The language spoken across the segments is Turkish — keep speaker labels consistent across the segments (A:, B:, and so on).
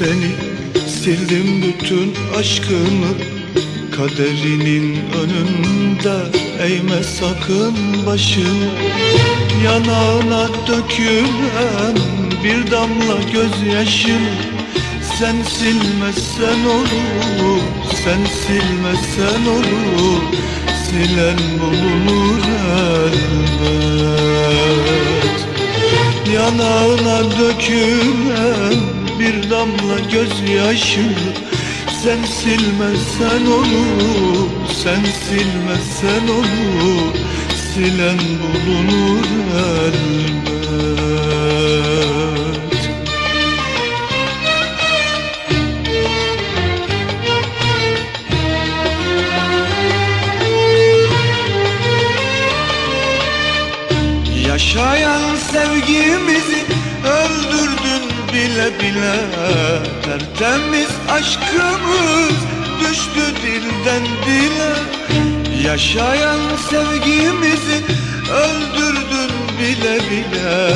A: seni Sildim bütün aşkımı Kaderinin önünde Eğme sakın başını Yanağına dökülen Bir damla gözyaşını Sen silmezsen olur Sen silmezsen olur Silen bulunur elbet. Yanağına dökülen bir damla gözyaşı. Sen silmezsen olur, sen silmezsen olur. Silen bulunur elbet bile Tertemiz aşkımız düştü dilden dile. Yaşayan sevgimizi öldürdün bile bile.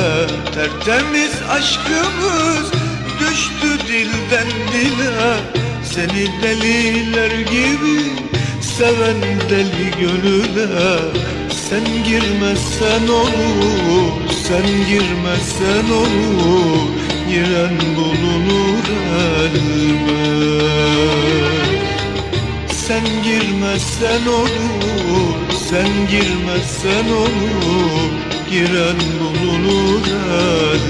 A: Tertemiz aşkımız düştü dilden dile. Seni deliler gibi seven deli gönüle. Sen girmezsen olur, sen girmezsen olur Giren bulunur elbet Sen girmezsen olur, sen girmezsen olur. Giren bulunur elbet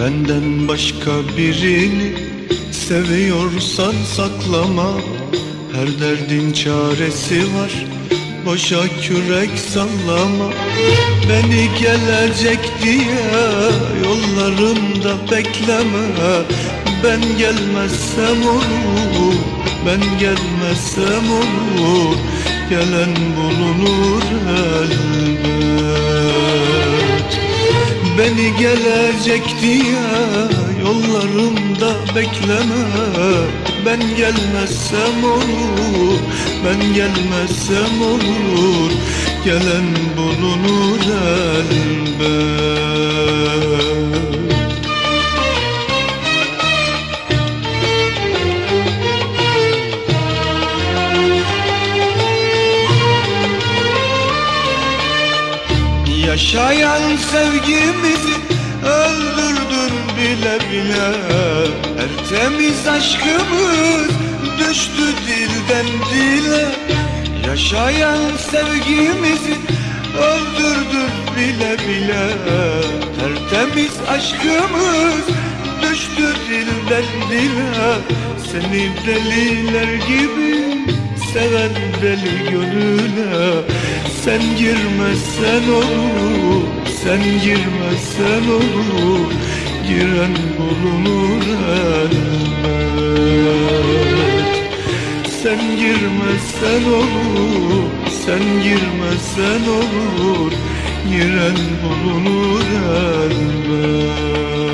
A: Benden başka birini seviyorsan saklama. Her derdin çaresi var Boşa kürek sallama. Beni gelecek diye yollarımda bekleme. Ben gelmezsem olur Ben gelmezsem olur. Gelen bulunur elbet Beni gelecek diye yollarımda bekleme. Ben gelmezsem olur, ben gelmezsem olur. Gelen bulunur elbet Yaşayan sevgimizi öldürdün bile bile. Tertemiz aşkımız düştü dilden dile. Yaşayan sevgimizi öldürdün bile bile. Tertemiz aşkımız düştü dilden dile. Seni deliler gibi seven deli gönüle Sen girmezsen olur, sen girmezsen olur Giren bulunur elbet. Sen girmezsen olur, sen girmezsen olur Giren bulunur elbet